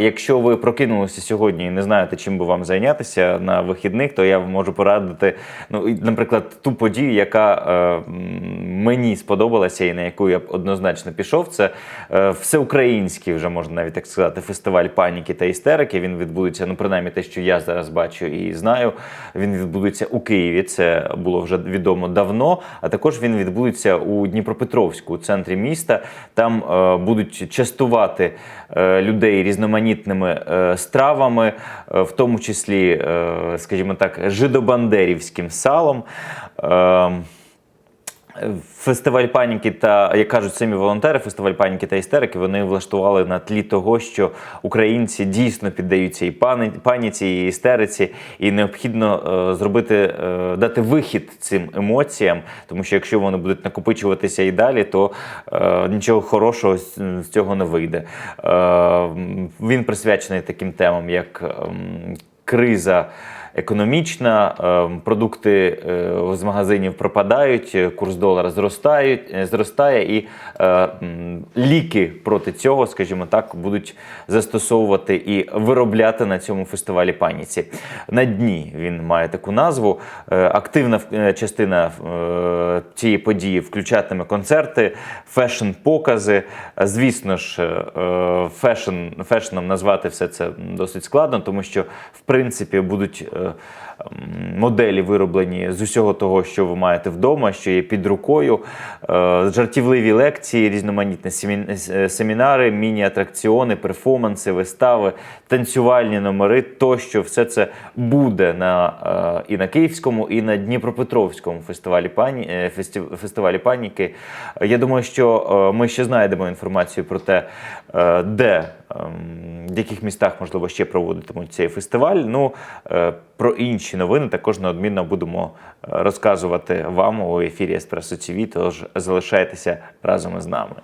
Якщо ви прокинулися сьогодні і не знаєте, чим би вам зайнятися на вихідних, то я можу порадити, ну, наприклад, ту подію, яка е, мені сподобалася і на яку я б однозначно пішов. Це е, всеукраїнський, вже можна навіть так сказати, фестиваль паніки та істерики. Він відбудеться, ну принаймні те, що я зараз бачу і знаю. Він відбудеться у Києві. Це було вже відомо давно. А також він відбудеться у Дніпропетровську, у центрі міста. Там е, будуть частувати е, людей різноманітними е, стравами, е, в тому числі, е, скажімо так, жидобандерівським салом. Е, Фестиваль паніки та як кажуть самі волонтери, фестиваль паніки та істерики вони влаштували на тлі того, що українці дійсно піддаються і паніці, і істериці, і необхідно е, зробити, е, дати вихід цим емоціям, тому що якщо вони будуть накопичуватися і далі, то е, нічого хорошого з, цього не вийде. Е, він присвячений таким темам, як ем, криза. Економічна, е, продукти е, з магазинів пропадають, е, курс долара зростають, зростає, і ліки проти цього, скажімо так, будуть застосовувати і виробляти на цьому фестивалі паніці. На дні він має таку назву. Активна частина цієї події включатиме концерти, фешн-покази. Звісно ж, фешн, фешном назвати все це досить складно, тому що в принципі будуть моделі вироблені з усього того, що ви маєте вдома, що є під рукою. Е, Жартівливі лекції, різноманітні е, семінари, міні-атракціони, перформанси, вистави, танцювальні номери тощо все це буде на, е, і на Київському, і на Дніпропетровському фестивалі, пані, фестивалі паніки. Я думаю, що ми ще знайдемо інформацію про те, де, ем, в яких містах, можливо, ще проводитимуть цей фестиваль. Ну, про інші новини також неодмінно будемо е, розказувати вам у ефірі Еспресо ТВ, тож залишайтеся разом із нами.